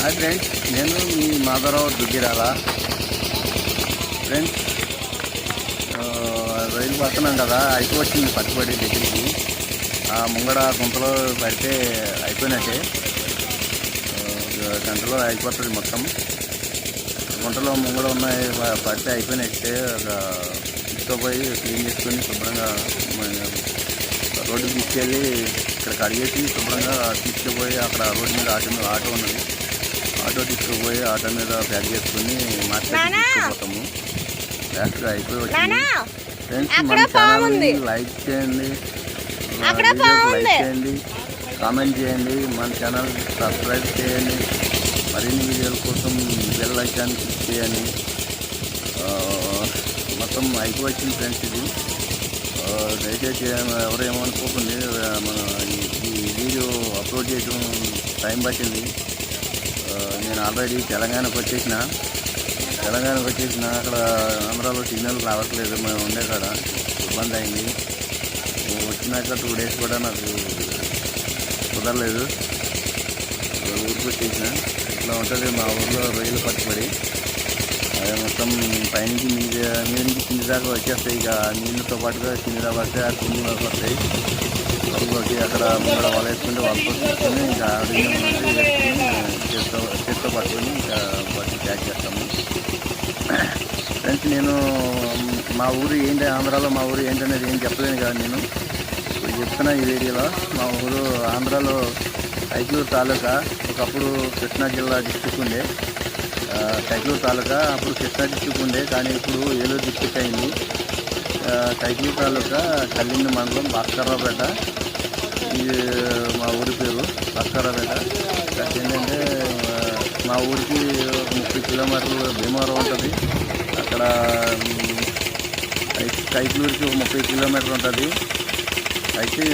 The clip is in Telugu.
హాయ్ ఫ్రెండ్స్ నేను మీ మాధవరావు దుగ్గిరాల. ఫ్రెండ్స్ రైలు పడుతున్నాం కదా అయిపోవచ్చింది పట్టుబడి దగ్గరికి. ఆ ముంగడ గుంతలో పడితే అయిపోయినట్టే. గంటలో అయిపోతుంది మొత్తం. గుంటలో ముంగడ ఉన్నాయి పడితే అయిపోయినట్టే. ఒక తీసుకుపోయి క్లీన్ చేసుకొని శుభ్రంగా రోడ్డుకి తీసుకెళ్ళి ఇక్కడ కడిగేసి శుభ్రంగా తీసుకుపోయి అక్కడ రోడ్డు మీద ఆటో మీద ఆటో ఉన్నది. ఆటో తీసుకుపోయి ఆటో మీద ప్యాక్ చేసుకుని! తీసుకుపోతాము. లాస్ట్గా అయిపోయి వచ్చింది. లైక్ చేయండి. లైక్. చేయండి. కామెంట్ చేయండి. మన ఛానల్ సబ్స్క్రైబ్ చేయండి. మరిన్ని వీడియోల కోసం బెల్ ఐకాన్ క్లిక్ చేయండి. మొత్తం అయిపోయి వచ్చింది ఫ్రెండ్స్ ఇది. దయచేసి ఎవరు ఏమనుకోకండి. ఆ, మన ఈ- వీడియో అప్లోడ్ చేయడం టైం పట్టింది. నేను ఆల్రెడీ తెలంగాణకు వచ్చేసిన. తెలంగాణకు వచ్చేసిన అక్కడ ఆంధ్రాలో సిగ్నల్ రావట్లేదు. మేము ఉండే కాడ ఇబ్బంది అయింది. వచ్చినాక టూ డేస్ కూడా నాకు కుదరలేదు. ఊరికి వచ్చేసిన. ఇట్లా ఉంటుంది మా ఊర్లో రొయ్యలు పట్టుబడి. అదే మొత్తం పైనుంచి నీళ్ళు మీద నుంచి కింది దాకా వచ్చేస్తాయి. ఇక నీళ్ళతో పాటుగా కింది దాకా వస్తే ఆ కింది వరకు వస్తాయి. లోపలికి అక్కడ ముంగడ వాళ్ళు వేసుకుంటే వాళ్ళతో ఇంకా ఆడిని చేత్తో పట్టుకొని ఇంకా పట్టి ప్యాక్ చేస్తాము. ఫ్రెండ్స్ నేను మా ఊరు ఏంటి ఆంధ్రాలో మా ఊరు ఏంటనేది ఏం చెప్పలేను కదా నేను. ఇప్పుడు చెప్తున్నా ఈ వీడియోలో. మా ఊరు ఆంధ్రాలో టైక్లూరు తాలూకా ఒకప్పుడు కృష్ణా జిల్లా డిస్టిక్ ఉండే. ఆ, తాలూకా అప్పుడు కృష్ణా డిస్టిక్ ఉండే కానీ ఇప్పుడు ఏలూరు డిస్టిక్ అయింది. ఆ, తాలూకా కల్లింది మండలం భాస్కర్రావుపేట. ఇది మా ఊరి పేరు భాస్కర్రావుపేట. ఏంటంటే మా ఊరికి ముప్పై కిలోమీటర్లు భీమవరం ఉంటుంది. అక్కడ కైట్లూరికి ముప్పై కిలోమీటర్లు ఉంటుంది. అయితే